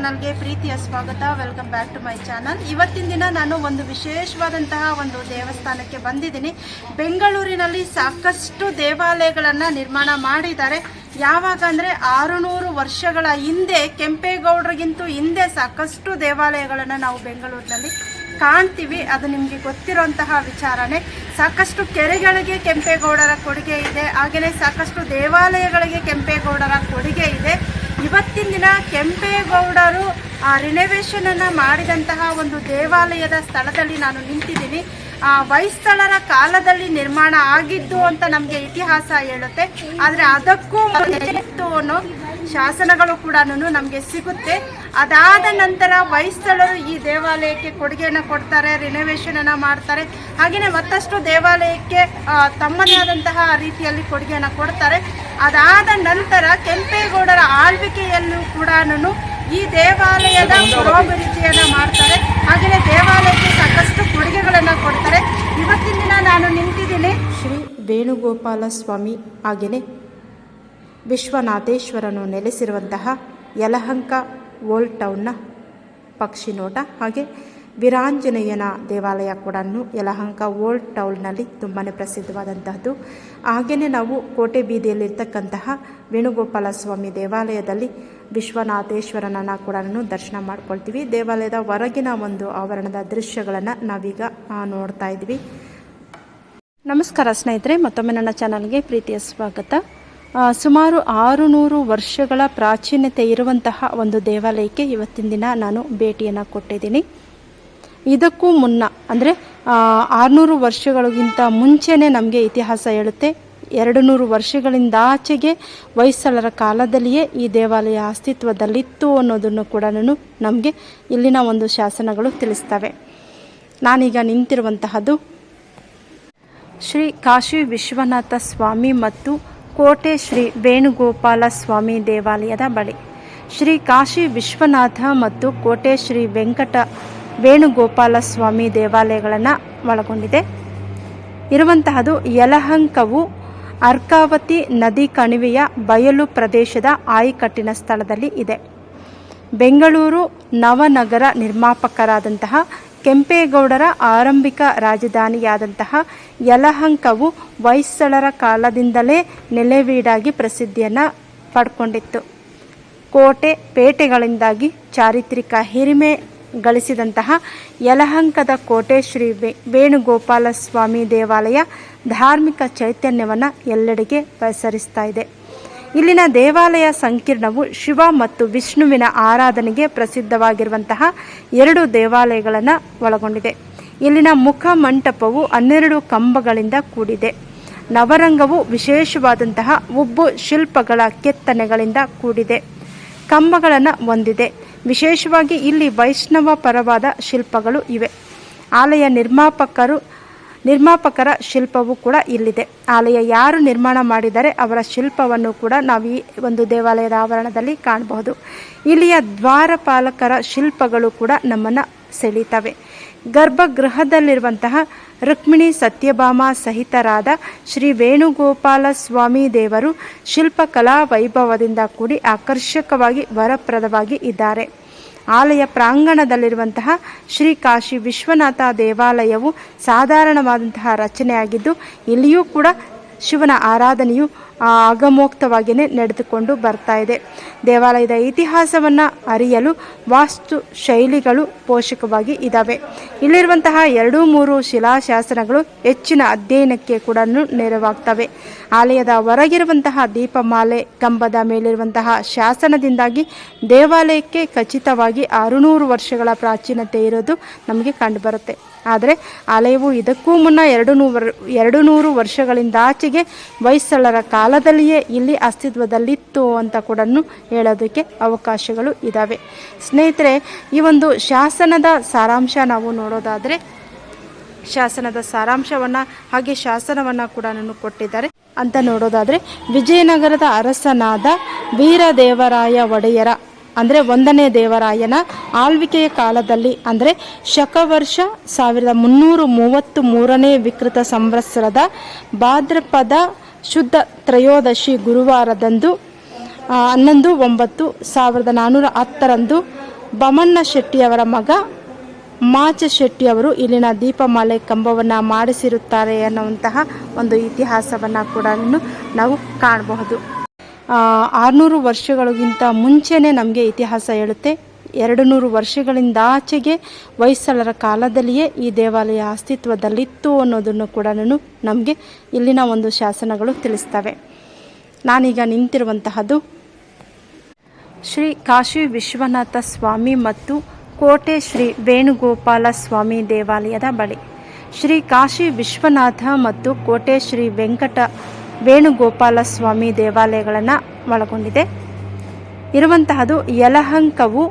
ಚಾನಲ್ಗೆ ಪ್ರೀತಿಯ ಸ್ವಾಗತ. Welcome back to my channel ಇವತ್ತಿನ ದಿನ ನಾನು ಒಂದು ವಿಶೇಷವಾದಂತಹ ಒಂದು ದೇವಸ್ಥಾನಕ್ಕೆ ಬಂದಿದ್ದೀನಿ. ಬೆಂಗಳೂರಿನಲ್ಲಿ ಸಾಕಷ್ಟು ದೇವಾಲಯಗಳನ್ನು ನಿರ್ಮಾಣ ಮಾಡಿದ್ದಾರೆ. ಯಾವಾಗ ಅಂದರೆ ಆರುನೂರು ವರ್ಷಗಳ ಹಿಂದೆ, ಕೆಂಪೇಗೌಡರಿಗಿಂತೂ ಹಿಂದೆ ಸಾಕಷ್ಟು ದೇವಾಲಯಗಳನ್ನು ನಾವು ಬೆಂಗಳೂರಿನಲ್ಲಿ ಕಾಣ್ತೀವಿ. ಅದು ನಿಮಗೆ ಗೊತ್ತಿರುವಂತಹ ವಿಚಾರನೇ. ಸಾಕಷ್ಟು ಕೆರೆಗಳಿಗೆ ಕೆಂಪೇಗೌಡರ ಕೊಡುಗೆ ಇದೆ. ಹಾಗೆಯೇ ಸಾಕಷ್ಟು ದೇವಾಲಯಗಳಿಗೆ ಕೆಂಪೇಗೌಡರ ಕೊಡುಗೆ ಇದೆ. ಇವತ್ತಿನ ದಿನ ಕೆಂಪೇಗೌಡರು ಆ ರಿನೋವೇಷನ್ ಅನ್ನ ಮಾಡಿದಂತಹ ಒಂದು ದೇವಾಲಯದ ಸ್ಥಳದಲ್ಲಿ ನಾನು ನಿಂತಿದ್ದೀನಿ. ಆ, ವೈಸ್ಥಳರ ಕಾಲದಲ್ಲಿ ನಿರ್ಮಾಣ ಆಗಿದ್ದು ಅಂತ ನಮಗೆ ಇತಿಹಾಸ ಹೇಳುತ್ತೆ. ಆದರೆ ಅದಕ್ಕೂ ಅನ್ನೋ ಶಾಸನಗಳು ಕೂಡ ನಮಗೆ ಸಿಗುತ್ತೆ. ಅದಾದ ನಂತರ ವಯಸ್ಸಳರು ಈ ದೇವಾಲಯಕ್ಕೆ ಕೊಡುಗೆಯನ್ನು ಕೊಡ್ತಾರೆ ರಿನೋವೇಷನ್ ಅನ್ನ ಮಾಡ್ತಾರೆ. ಹಾಗೆಯೇ ಮತ್ತಷ್ಟು ದೇವಾಲಯಕ್ಕೆ ತಮ್ಮದೇ ಆದಂತಹ ರೀತಿಯಲ್ಲಿ ಕೊಡುಗೆಯನ್ನು ಕೊಡ್ತಾರೆ. ಅದಾದ ನಂತರ ಕೆಂಪೇಗೌಡರ ಆಳ್ವಿಕೆಯಲ್ಲೂ ಕೂಡ ಈ ದೇವಾಲಯದ ಪುರೋಭಿವೃದ್ಧಿಯನ್ನು ಮಾಡ್ತಾರೆ. ಹಾಗೆಯೇ ದೇವಾಲಯಕ್ಕೆ ಸಾಕಷ್ಟು ಕೊಡುಗೆಗಳನ್ನು ಕೊಡ್ತಾರೆ. ಇವತ್ತಿನ ದಿನ ನಾನು ನಿಂತಿದ್ದೀನಿ. ಶ್ರೀ ವೇಣುಗೋಪಾಲ ಸ್ವಾಮಿ ಹಾಗೆಯೇ ವಿಶ್ವನಾಥೇಶ್ವರನು ನೆಲೆಸಿರುವಂತಹ ಯಲಹಂಕ ಓಲ್ಡ್ ಟೌನ್ನ ಪಕ್ಷಿ ನೋಟ. ಹಾಗೆ ವೀರಾಂಜನೇಯನ ದೇವಾಲಯ ಕೂಡ ಯಲಹಂಕ ಓಲ್ಡ್ ಟೌನ್ನಲ್ಲಿ ತುಂಬಾ ಪ್ರಸಿದ್ಧವಾದಂತಹದ್ದು. ಹಾಗೆಯೇ ನಾವು ಕೋಟೆ ಬೀದಿಯಲ್ಲಿರ್ತಕ್ಕಂತಹ ವೇಣುಗೋಪಾಲ ಸ್ವಾಮಿ ದೇವಾಲಯದಲ್ಲಿ ವಿಶ್ವನಾಥೇಶ್ವರನನ್ನು ಕೂಡ ದರ್ಶನ ಮಾಡ್ಕೊಳ್ತೀವಿ. ದೇವಾಲಯದ ಹೊರಗಿನ ಒಂದು ಆವರಣದ ದೃಶ್ಯಗಳನ್ನು ನಾವೀಗ ನೋಡ್ತಾ ಇದ್ವಿ ನಮಸ್ಕಾರ ಸ್ನೇಹಿತರೆ, ಮತ್ತೊಮ್ಮೆ ನನ್ನ ಚಾನಲ್ಗೆ ಪ್ರೀತಿಯ ಸ್ವಾಗತ. ಆ, ಆರು ನೂರು ವರ್ಷಗಳ ಪ್ರಾಚೀನತೆ ಇರುವಂತಹ ಒಂದು ದೇವಾಲಯಕ್ಕೆ ಇವತ್ತಿನ ದಿನ ನಾನು ಭೇಟಿಯನ್ನು ಕೊಟ್ಟಿದ್ದೀನಿ. ಇದಕ್ಕೂ ಮುನ್ನ ಅಂದರೆ ಆರುನೂರು ವರ್ಷಗಳಿಗಿಂತ ಮುಂಚೆನೇ ನಮಗೆ ಇತಿಹಾಸ ಹೇಳುತ್ತೆ. ಎರಡು ನೂರು ವರ್ಷಗಳಿಂದ ಆಚೆಗೆ ಹೊಯ್ಸಳರ ಕಾಲದಲ್ಲಿಯೇ ಈ ದೇವಾಲಯ ಅಸ್ತಿತ್ವದಲ್ಲಿತ್ತು ಅನ್ನೋದನ್ನು ಕೂಡ ನಮಗೆ ಇಲ್ಲಿನ ಒಂದು ಶಾಸನಗಳು ತಿಳಿಸ್ತವೆ. ನಾನೀಗ ನಿಂತಿರುವಂತಹದ್ದು ಶ್ರೀ ಕಾಶಿ ವಿಶ್ವನಾಥ ಸ್ವಾಮಿ ಮತ್ತು ಕೋಟೆ ಶ್ರೀ ವೇಣುಗೋಪಾಲ ಸ್ವಾಮಿ ದೇವಾಲಯದ ಬಳಿ. ಶ್ರೀ ಕಾಶಿ ವಿಶ್ವನಾಥ ಮತ್ತು ಕೋಟೆ ಶ್ರೀ ವೆಂಕಟ ವೇಣುಗೋಪಾಲ ಸ್ವಾಮಿ ದೇವಾಲಯಗಳನ್ನು ಒಳಗೊಂಡಿದೆ. ಇರುವಂತಹದು ಯಲಹಂಕವು ಅರ್ಕಾವತಿ ನದಿ ಕಣಿವೆಯ ಬಯಲು ಪ್ರದೇಶದ ಆಯಿಕಟ್ಟಿನ ಸ್ಥಳದಲ್ಲಿ ಇದೆ. ಬೆಂಗಳೂರು ನವನಗರ ನಿರ್ಮಾಪಕರಾದಂತಹ ಕೆಂಪೇಗೌಡರ ಆರಂಭಿಕ ರಾಜಧಾನಿಯಾದಂತಹ ಯಲಹಂಕವು ಹೊಯ್ಸಳರ ಕಾಲದಿಂದಲೇ ನೆಲೆವೀಡಾಗಿ ಪ್ರಸಿದ್ಧಿಯನ್ನು ಪಡ್ಕೊಂಡಿತ್ತು. ಕೋಟೆ ಪೇಟೆಗಳಿಂದಾಗಿ ಚಾರಿತ್ರಿಕ ಹಿರಿಮೆ ಗಳಿಸಿದಂತಹ ಯಲಹಂಕದ ಕೋಟೆ ಶ್ರೀ ವೇಣುಗೋಪಾಲ ಸ್ವಾಮಿ ದೇವಾಲಯ ಧಾರ್ಮಿಕ ಚೈತನ್ಯವನ್ನು ಎಲ್ಲೆಡೆಗೆ ಪಸರಿಸ್ತಾ ಇದೆ. ಇಲ್ಲಿನ ದೇವಾಲಯ ಸಂಕೀರ್ಣವು ಶಿವ ಮತ್ತು ವಿಷ್ಣುವಿನ ಆರಾಧನೆಗೆ ಪ್ರಸಿದ್ಧವಾಗಿರುವಂತಹ ಎರಡು ದೇವಾಲಯಗಳನ್ನು ಒಳಗೊಂಡಿದೆ. ಇಲ್ಲಿನ ಮುಖ ಮಂಟಪವು ಹನ್ನೆರಡು ಕಂಬಗಳಿಂದ ಕೂಡಿದೆ. ನವರಂಗವು ವಿಶೇಷವಾದಂತಹ ಉಬ್ಬು ಶಿಲ್ಪಗಳ ಕೆತ್ತನೆಗಳಿಂದ ಕೂಡಿದೆ. ಕಂಬಗಳನ್ನು ಹೊಂದಿದೆ. ವಿಶೇಷವಾಗಿ ಇಲ್ಲಿ ವೈಷ್ಣವ ಪರವಾದ ಶಿಲ್ಪಗಳು ಇವೆ. ಆಲಯ ನಿರ್ಮಾಪಕರು ನಿರ್ಮಾಪಕರ ಶಿಲ್ಪವೂ ಕೂಡ ಇಲ್ಲಿದೆ. ಆಲಯ ಯಾರು ನಿರ್ಮಾಣ ಮಾಡಿದರೆ ಅವರ ಶಿಲ್ಪವನ್ನು ಕೂಡ ನಾವು ಈ ಒಂದು ದೇವಾಲಯದ ಆವರಣದಲ್ಲಿ ಕಾಣಬಹುದು. ಇಲ್ಲಿಯ ದ್ವಾರಪಾಲಕರ ಶಿಲ್ಪಗಳು ಕೂಡ ನಮ್ಮನ್ನು ಸೆಳೀತವೆ. ಗರ್ಭಗೃಹದಲ್ಲಿರುವಂತಹ ರುಕ್ಮಿಣಿ ಸತ್ಯಭಾಮ ಸಹಿತರಾದ ಶ್ರೀ ವೇಣುಗೋಪಾಲ ಸ್ವಾಮಿ ದೇವರು ಶಿಲ್ಪಕಲಾ ವೈಭವದಿಂದ ಕೂಡಿ ಆಕರ್ಷಕವಾಗಿ ವರಪ್ರದವಾಗಿ ಇದ್ದಾರೆ. ಆಲಯ ಪ್ರಾಂಗಣದಲ್ಲಿರುವಂತಹ ಶ್ರೀ ಕಾಶಿ ವಿಶ್ವನಾಥ ದೇವಾಲಯವು ಸಾಧಾರಣವಾದಂತಹ ರಚನೆಯಾಗಿದ್ದು ಇಲ್ಲಿಯೂ ಕೂಡ ಶಿವನ ಆರಾಧನೆಯು ಆ, ಅಗಮೋಕ್ತವಾಗಿಯೇ ನಡೆದುಕೊಂಡು ಬರ್ತಾ ಇದೆ. ದೇವಾಲಯದ ಇತಿಹಾಸವನ್ನು ಅರಿಯಲು ವಾಸ್ತು ಶೈಲಿಗಳು ಪೋಷಕವಾಗಿ ಇದ್ದಾವೆ ಇಲ್ಲಿರುವಂತಹ ಎರಡು ಮೂರು ಶಿಲಾಶಾಸನಗಳು ಹೆಚ್ಚಿನ ಅಧ್ಯಯನಕ್ಕೆ ಕೂಡ ನೆರವಾಗ್ತವೆ. ಆಲಯದ ಹೊರಗಿರುವಂತಹ ದೀಪಮಾಲೆ ಕಂಬದ ಮೇಲಿರುವಂತಹ ಶಾಸನದಿಂದಾಗಿ ದೇವಾಲಯಕ್ಕೆ ಖಚಿತವಾಗಿ ಆರುನೂರು ವರ್ಷಗಳ ಪ್ರಾಚೀನತೆ ಇರೋದು ನಮಗೆ ಕಂಡುಬರುತ್ತೆ ಆದರೆ ಆಲಯವು ಇದಕ್ಕೂ ಮುನ್ನ ಎರಡು ನೂರು ಎರಡು ನೂರು ವರ್ಷಗಳಿಂದಾಚೆಗೆ ವಯಸ್ಸಳರ ಕಾಲದಲ್ಲಿಯೇ ಇಲ್ಲಿ ಅಸ್ತಿತ್ವದಲ್ಲಿತ್ತು ಅಂತ ಕೂಡ ಹೇಳೋದಕ್ಕೆ ಅವಕಾಶಗಳು ಇದ್ದಾವೆ ಸ್ನೇಹಿತರೆ, ಈ ಒಂದು ಶಾಸನದ ಸಾರಾಂಶ ನಾವು ನೋಡೋದಾದರೆ, ಶಾಸನದ ಸಾರಾಂಶವನ್ನು ಹಾಗೆ ಶಾಸನವನ್ನು ಕೂಡ ಕೊಟ್ಟಿದ್ದಾರೆ. ಅಂತ ನೋಡೋದಾದರೆ, ವಿಜಯನಗರದ ಅರಸನಾದ ವೀರದೇವರಾಯ ಒಡೆಯರ ಅಂದರೆ ಒಂದನೇ ದೇವರಾಯನ ಆಳ್ವಿಕೆಯ ಕಾಲದಲ್ಲಿ, ಅಂದರೆ ಶಕವರ್ಷ ಸಾವಿರದ ಮುನ್ನೂರು ಮೂವತ್ತು ಮೂರನೇ ವಿಕೃತ ಸಂವತ್ಸರದ ಭಾದ್ರಪದ ಶುದ್ಧ ತ್ರಯೋದಶಿ ಗುರುವಾರದಂದು ಹನ್ನೊಂದು ಒಂಬತ್ತು ಸಾವಿರದ ನಾನ್ನೂರ ಹತ್ತರಂದು ಬಮಣ್ಣ ಶೆಟ್ಟಿಯವರ ಮಗ ಮಾಚ ಶೆಟ್ಟಿಯವರು ಇಲ್ಲಿನ ದೀಪಮಾಲೆ ಕಂಬವನ್ನು ಮಾಡಿಸಿರುತ್ತಾರೆ ಅನ್ನುವಂತಹ ಒಂದು ಇತಿಹಾಸವನ್ನು ಕೂಡ ನಾವು ಕಾಣಬಹುದು. ಆರುನೂರು ವರ್ಷಗಳಿಗಿಂತ ಮುಂಚೆನೇ ನಮಗೆ ಇತಿಹಾಸ ಹೇಳುತ್ತೆ. ಎರಡು ನೂರು ವರ್ಷಗಳಿಂದ ಆಚೆಗೆ ಹೊಯ್ಸಳರ ಕಾಲದಲ್ಲಿಯೇ ಈ ದೇವಾಲಯ ಅಸ್ತಿತ್ವದಲ್ಲಿತ್ತು ಅನ್ನೋದನ್ನು ಕೂಡ ನಮಗೆ ಇಲ್ಲಿನ ಒಂದು ಶಾಸನಗಳು ತಿಳಿಸ್ತವೆ. ನಾನೀಗ ನಿಂತಿರುವಂತಹದ್ದು ಶ್ರೀ ಕಾಶಿ ವಿಶ್ವನಾಥ ಸ್ವಾಮಿ ಮತ್ತು ಕೋಟೆ ಶ್ರೀ ವೇಣುಗೋಪಾಲ ಸ್ವಾಮಿ ದೇವಾಲಯದ ಬಳಿ. ಶ್ರೀ ಕಾಶಿ ವಿಶ್ವನಾಥ ಮತ್ತು ಕೋಟೆ ಶ್ರೀ ವೆಂಕಟ ವೇಣುಗೋಪಾಲ ಸ್ವಾಮಿ ದೇವಾಲಯಗಳನ್ನು ಒಳಗೊಂಡಿದೆ. ಇರುವಂತಹದು ಯಲಹಂಕವು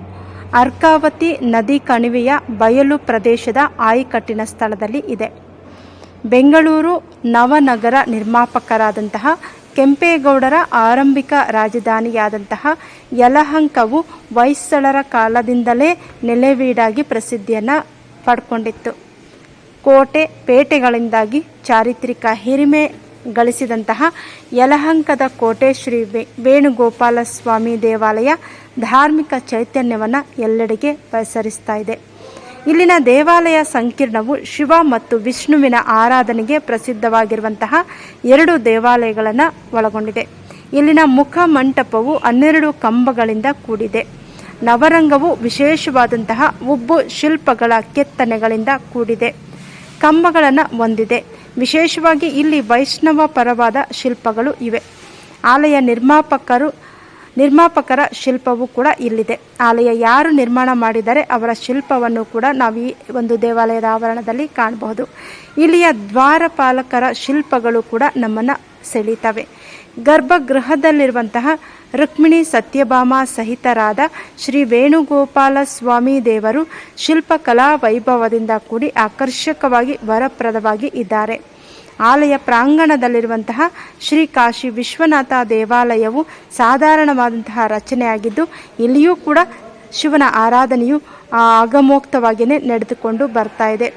ಅರ್ಕಾವತಿ ನದಿ ಕಣಿವೆಯ ಬಯಲು ಪ್ರದೇಶದ ಆಯಿಕಟ್ಟಿನ ಸ್ಥಳದಲ್ಲಿ ಇದೆ. ಬೆಂಗಳೂರು ನವನಗರ ನಿರ್ಮಾಪಕರಾದಂತಹ ಕೆಂಪೇಗೌಡರ ಆರಂಭಿಕ ರಾಜಧಾನಿಯಾದಂತಹ ಯಲಹಂಕವು ಹೊಯ್ಸಳರ ಕಾಲದಿಂದಲೇ ನೆಲೆವೀಡಾಗಿ ಪ್ರಸಿದ್ಧಿಯನ್ನು ಪಡ್ಕೊಂಡಿತ್ತು. ಕೋಟೆ ಪೇಟೆಗಳಿಂದಾಗಿ ಚಾರಿತ್ರಿಕ ಹಿರಿಮೆ ಗಳಿಸಿದಂತಹ ಯಲಹಂಕದ ಕೋಟೆ ಶ್ರೀ ವೇಣುಗೋಪಾಲ ಸ್ವಾಮಿ ದೇವಾಲಯ ಧಾರ್ಮಿಕ ಚೈತನ್ಯವನ್ನು ಎಲ್ಲೆಡೆಗೆ ಪಸರಿಸ್ತಾ ಇದೆ. ಇಲ್ಲಿನ ದೇವಾಲಯ ಸಂಕೀರ್ಣವು ಶಿವ ಮತ್ತು ವಿಷ್ಣುವಿನ ಆರಾಧನೆಗೆ ಪ್ರಸಿದ್ಧವಾಗಿರುವಂತಹ ಎರಡು ದೇವಾಲಯಗಳನ್ನು ಒಳಗೊಂಡಿದೆ. ಇಲ್ಲಿನ ಮುಖ ಮಂಟಪವು ಹನ್ನೆರಡು ಕಂಬಗಳಿಂದ ಕೂಡಿದೆ. ನವರಂಗವು ವಿಶೇಷವಾದಂತಹ ಉಬ್ಬು ಶಿಲ್ಪಗಳ ಕೆತ್ತನೆಗಳಿಂದ ಕೂಡಿದೆ. ಕಂಬಗಳನ್ನು ಹೊಂದಿದೆ. ವಿಶೇಷವಾಗಿ ಇಲ್ಲಿ ವೈಷ್ಣವ ಪರವಾದ ಶಿಲ್ಪಗಳು ಇವೆ. ಆಲಯ ನಿರ್ಮಾಪಕರು, ನಿರ್ಮಾಪಕರ ಶಿಲ್ಪವೂ ಕೂಡ ಇಲ್ಲಿದೆ. ಆಲಯ ಯಾರು ನಿರ್ಮಾಣ ಮಾಡಿದರೆ ಅವರ ಶಿಲ್ಪವನ್ನು ಕೂಡ ನಾವು ಈ ಒಂದು ದೇವಾಲಯದ ಆವರಣದಲ್ಲಿ ಕಾಣಬಹುದು. ಇಲ್ಲಿಯ ದ್ವಾರಪಾಲಕರ ಶಿಲ್ಪಗಳು ಕೂಡ ನಮ್ಮನ್ನು ಸೆಳೀತವೆ. ಗರ್ಭಗೃಹದಲ್ಲಿರುವಂತಹ ರುಕ್ಮಿಣಿ ಸತ್ಯಭಾಮ ಸಹಿತರಾದ ಶ್ರೀ ವೇಣುಗೋಪಾಲ ಸ್ವಾಮಿ ದೇವರು ಶಿಲ್ಪಕಲಾ ವೈಭವದಿಂದ ಕೂಡಿ ಆಕರ್ಷಕವಾಗಿ, ವರಪ್ರದವಾಗಿ ಇದ್ದಾರೆ. ಆಲಯ ಪ್ರಾಂಗಣದಲ್ಲಿರುವಂತಹ ಶ್ರೀ ಕಾಶಿ ವಿಶ್ವನಾಥ ದೇವಾಲಯವು ಸಾಧಾರಣವಾದಂತಹ ರಚನೆಯಾಗಿದ್ದು, ಇಲ್ಲಿಯೂ ಕೂಡ ಶಿವನ ಆರಾಧನೆಯು ಅಗಮೋಕ್ತವಾಗಿಯೇ ನಡೆದುಕೊಂಡು ಬರ್ತಾ ಇದೆ.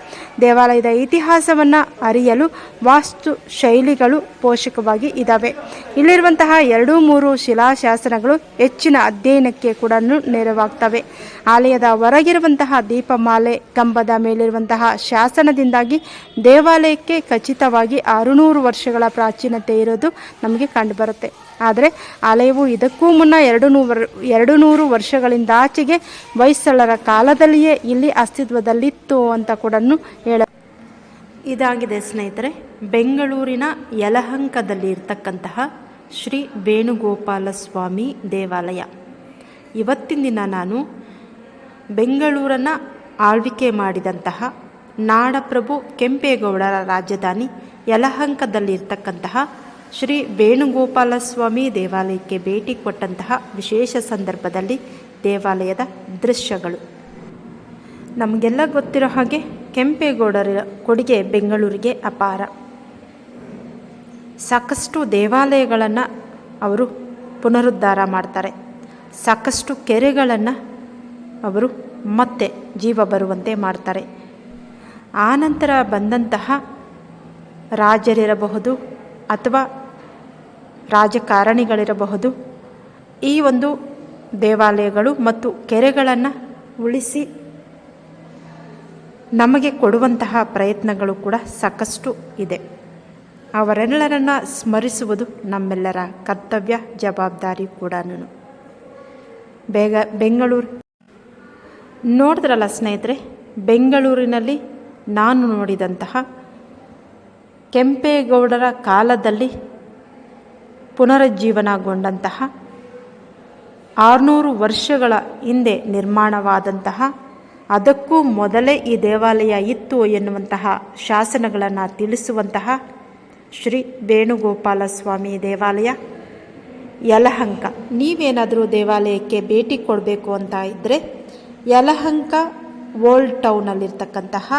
ದೇವಾಲಯದ ಇತಿಹಾಸವನ್ನು ಅರಿಯಲು ವಾಸ್ತು ಶೈಲಿಗಳು ಪೋಷಕವಾಗಿ ಇದ್ದಾವೆ ಇಲ್ಲಿರುವಂತಹ ಎರಡು ಮೂರು ಶಿಲಾಶಾಸನಗಳು ಹೆಚ್ಚಿನ ಅಧ್ಯಯನಕ್ಕೆ ಕೂಡ ನೆರವಾಗ್ತವೆ. ಆಲಯದ ಹೊರಗಿರುವಂತಹ ದೀಪಮಾಲೆ, ಕಂಬದ ಮೇಲಿರುವಂತಹ ಶಾಸನದಿಂದಾಗಿ ದೇವಾಲಯಕ್ಕೆ ಖಚಿತವಾಗಿ ಆರುನೂರು ವರ್ಷಗಳ ಪ್ರಾಚೀನತೆ ಇರೋದು ನಮಗೆ ಕಂಡುಬರುತ್ತೆ ಆದರೆ ಆಲಯವು ಇದಕ್ಕೂ ಮುನ್ನ ಎರಡು ನೂರು ಎರಡು ನೂರು ವರ್ಷಗಳಿಂದಾಚೆಗೆ ಹೊಯ್ಸಳರ ಕಾಲದಲ್ಲಿಯೇ ಇಲ್ಲಿ ಅಸ್ತಿತ್ವದಲ್ಲಿತ್ತು ಅಂತ ಕೂಡ ಹೇಳ ಇದಾಗಿದೆ ಸ್ನೇಹಿತರೆ, ಬೆಂಗಳೂರಿನ ಯಲಹಂಕದಲ್ಲಿ ಇರ್ತಕ್ಕಂತಹ ಶ್ರೀ ವೇಣುಗೋಪಾಲ ಸ್ವಾಮಿ ದೇವಾಲಯ. ಇವತ್ತಿನ ದಿನ ನಾನು ಬೆಂಗಳೂರನ್ನು ಆಳ್ವಿಕೆ ಮಾಡಿದಂತಹ ನಾಡಪ್ರಭು ಕೆಂಪೇಗೌಡರ ರಾಜಧಾನಿ ಯಲಹಂಕದಲ್ಲಿರ್ತಕ್ಕಂತಹ ಶ್ರೀ ವೇಣುಗೋಪಾಲ ಸ್ವಾಮಿ ದೇವಾಲಯಕ್ಕೆ ಭೇಟಿ ಕೊಟ್ಟಂತಹ ವಿಶೇಷ ಸಂದರ್ಭದಲ್ಲಿ ದೇವಾಲಯದ ದೃಶ್ಯಗಳು. ನಮಗೆಲ್ಲ ಗೊತ್ತಿರೋ ಹಾಗೆ ಕೆಂಪೇಗೌಡರ ಕೊಡುಗೆ ಬೆಂಗಳೂರಿಗೆ ಅಪಾರ. ಸಾಕಷ್ಟು ದೇವಾಲಯಗಳನ್ನು ಅವರು ಪುನರುದ್ಧಾರ ಮಾಡ್ತಾರೆ. ಸಾಕಷ್ಟು ಕೆರೆಗಳನ್ನು ಅವರು ಮತ್ತೆ ಜೀವ ಬರುವಂತೆ ಮಾಡ್ತಾರೆ. ಆನಂತರ ಬಂದಂತಹ ರಾಜರಿರಬಹುದು ಅಥವಾ ರಾಜಕಾರಣಿಗಳಿರಬಹುದು, ಈ ಒಂದು ದೇವಾಲಯಗಳು ಮತ್ತು ಕೆರೆಗಳನ್ನು ಉಳಿಸಿ ನಮಗೆ ಕೊಡುವಂತಹ ಪ್ರಯತ್ನಗಳು ಕೂಡ ಸಾಕಷ್ಟು ಇದೆ. ಅವರೆಲ್ಲರನ್ನು ಸ್ಮರಿಸುವುದು ನಮ್ಮೆಲ್ಲರ ಕರ್ತವ್ಯ, ಜವಾಬ್ದಾರಿ ಕೂಡ ಬೇಗ ಬೆಂಗಳೂರು. ನೋಡಿದ್ರಲ್ಲ ಸ್ನೇಹಿತರೆ, ಬೆಂಗಳೂರಿನಲ್ಲಿ ನಾನು ನೋಡಿದಂತಹ ಕೆಂಪೇಗೌಡರ ಕಾಲದಲ್ಲಿ ಪುನರುಜ್ಜೀವನಗೊಂಡಂತಹ ಆರುನೂರು ವರ್ಷಗಳ ಹಿಂದೆ ನಿರ್ಮಾಣವಾದಂತಹ ಅದಕ್ಕೂ ಮೊದಲೇ ಈ ದೇವಾಲಯ ಇತ್ತು ಎನ್ನುವಂತಹ ಶಾಸನಗಳನ್ನು ತಿಳಿಸುವಂತಹ ಶ್ರೀ ವೇಣುಗೋಪಾಲ ಸ್ವಾಮಿ ದೇವಾಲಯ. ಯಲಹಂಕ. ನೀವೇನಾದರೂ ದೇವಾಲಯಕ್ಕೆ ಭೇಟಿ ಕೊಡಬೇಕು ಅಂತ ಇದ್ದರೆ ಯಲಹಂಕ ಓಲ್ಡ್ ಟೌನಲ್ಲಿರ್ತಕ್ಕಂತಹ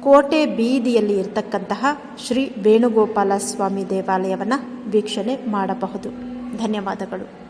ಕೋಟೆ ಬೀದಿಯಲ್ಲಿ ಇರತಕ್ಕಂತಹ ಶ್ರೀ ವೇಣುಗೋಪಾಲ ಸ್ವಾಮಿ ದೇವಾಲಯವನ್ನು ವೀಕ್ಷಣೆ ಮಾಡಬಹುದು. ಧನ್ಯವಾದಗಳು.